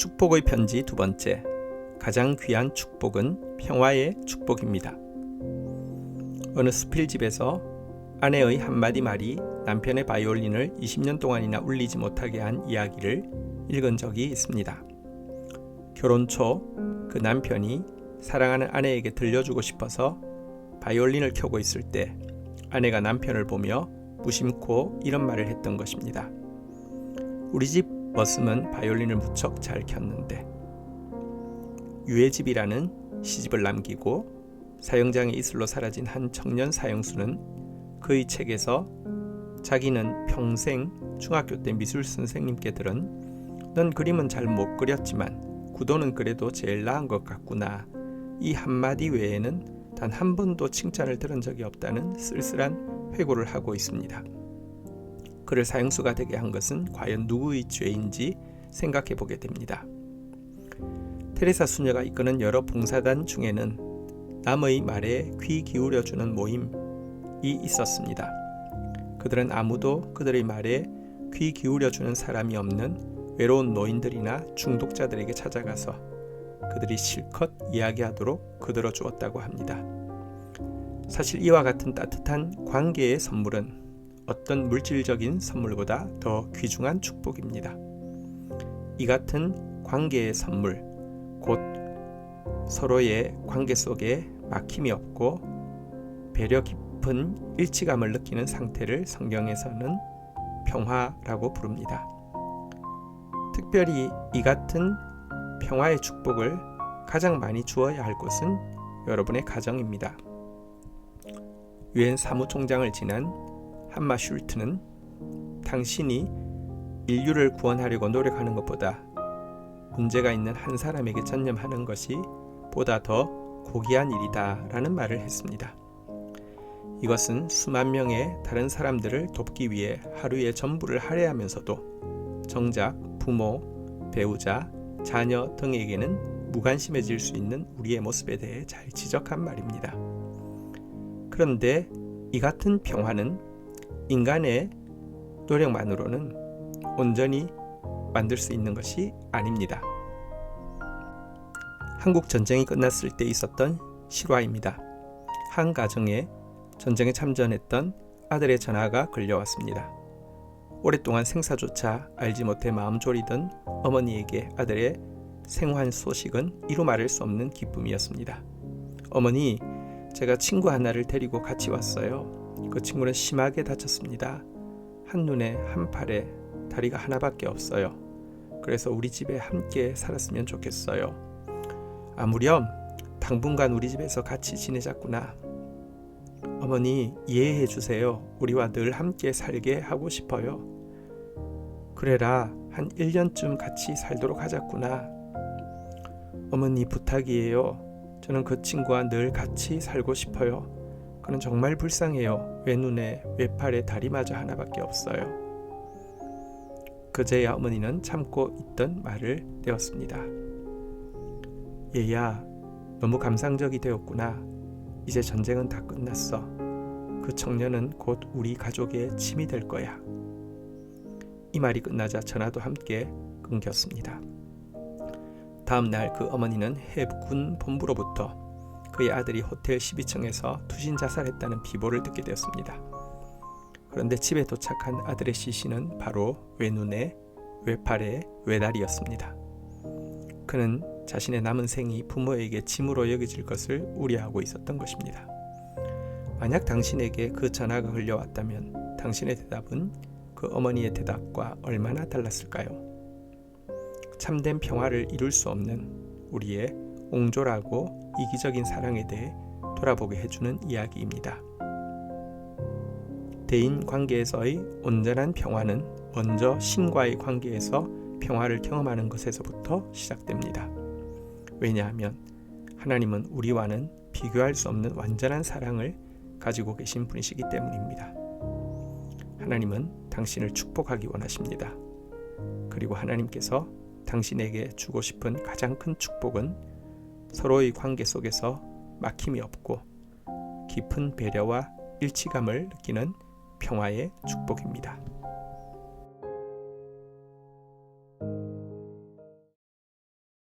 축복의 편지 두 번째. 가장 귀한 축복은 평화의 축복입니다. 어느 수필집에서 아내의 한마디 말이 남편의 바이올린을 20년 동안이나 울리지 못하게 한 이야기를 읽은 적이 있습니다. 결혼 초 그 남편이 사랑하는 아내에게 들려주고 싶어서 바이올린을 켜고 있을 때 아내가 남편을 보며 무심코 이런 말을 했던 것입니다. 우리 집 머슴은 바이올린을 무척 잘 켰는데 유해집이라는 시집을 남기고 사형장에 이슬로 사라진 한 청년 사형수는 그의 책에서 자기는 평생 중학교 때 미술 선생님께 들은 넌 그림은 잘 못 그렸지만 구도는 그래도 제일 나은 것 같구나 이 한마디 외에는 단 한 번도 칭찬을 들은 적이 없다는 쓸쓸한 회고를 하고 있습니다. 그를 사형수가 되게 한 것은 과연 누구의 죄인지 생각해 보게 됩니다. 테레사 수녀가 이끄는 여러 봉사단 중에는 남의 말에 귀 기울여 주는 모임이 있었습니다. 그들은 아무도 그들의 말에 귀 기울여 주는 사람이 없는 외로운 노인들이나 중독자들에게 찾아가서 그들이 실컷 이야기하도록 거들어 주었다고 합니다. 사실 이와 같은 따뜻한 관계의 선물은 어떤 물질적인 선물보다 더 귀중한 축복입니다. 이 같은 관계의 선물, 곧 서로의 관계 속에 막힘이 없고 배려 깊은 일치감을 느끼는 상태를 성경에서는 평화라고 부릅니다. 특별히 이 같은 평화의 축복을 가장 많이 주어야 할 곳은 여러분의 가정입니다. 유엔 사무총장을 지난 한마 슐트는 당신이 인류를 구원하려고 노력하는 것보다 문제가 있는 한 사람에게 전념하는 것이 보다 더 고귀한 일이다 라는 말을 했습니다. 이것은 수만 명의 다른 사람들을 돕기 위해 하루의 전부를 할애하면서도 정작 부모, 배우자, 자녀 등에게는 무관심해질 수 있는 우리의 모습에 대해 잘 지적한 말입니다. 그런데 이 같은 평화는 인간의 노력만으로는 온전히 만들 수 있는 것이 아닙니다. 한국 전쟁이 끝났을 때 있었던 실화입니다. 한 가정에 전쟁에 참전했던 아들의 전화가 걸려왔습니다. 오랫동안 생사조차 알지 못해 마음 졸이던 어머니에게 아들의 생환 소식은 이루 말할 수 없는 기쁨이었습니다. 어머니, 제가 친구 하나를 데리고 같이 왔어요. 그 친구는 심하게 다쳤습니다. 한 눈에 한 팔에 다리가 하나밖에 없어요. 그래서 우리 집에 함께 살았으면 좋겠어요. 아무렴 당분간 우리 집에서 같이 지내자꾸나. 어머니 이해해 주세요. 우리와 늘 함께 살게 하고 싶어요. 그래라 한 1년쯤 같이 살도록 하자꾸나. 어머니 부탁이에요. 저는 그 친구와 늘 같이 살고 싶어요. 그는 정말 불쌍해요. 외눈에 외팔에 다리마저 하나밖에 없어요. 그제야 어머니는 참고 있던 말을 떼었습니다. 얘야, 너무 감상적이 되었구나. 이제 전쟁은 다 끝났어. 그 청년은 곧 우리 가족의 짐이 될 거야. 이 말이 끝나자 전화도 함께 끊겼습니다. 다음 날 그 어머니는 해군 본부로부터 그의 아들이 호텔 12층에서 투신 자살했다는 비보를 듣게 되었습니다. 그런데 집에 도착한 아들의 시신은 바로 외눈에 외팔에 외다리였습니다. 그는 자신의 남은 생이 부모에게 짐으로 여겨질 것을 우려하고 있었던 것입니다. 만약 당신에게 그 전화가 걸려왔다면 당신의 대답은 그 어머니의 대답과 얼마나 달랐을까요? 참된 평화를 이룰 수 없는 우리의 옹졸하고 이기적인 사랑에 대해 돌아보게 해주는 이야기입니다. 대인 관계에서의 온전한 평화는 먼저 신과의 관계에서 평화를 경험하는 것에서부터 시작됩니다. 왜냐하면 하나님은 우리와는 비교할 수 없는 완전한 사랑을 가지고 계신 분이시기 때문입니다. 하나님은 당신을 축복하기 원하십니다. 그리고 하나님께서 당신에게 주고 싶은 가장 큰 축복은 서로의 관계 속에서 막힘이 없고 깊은 배려와 일치감을 느끼는 평화의 축복입니다.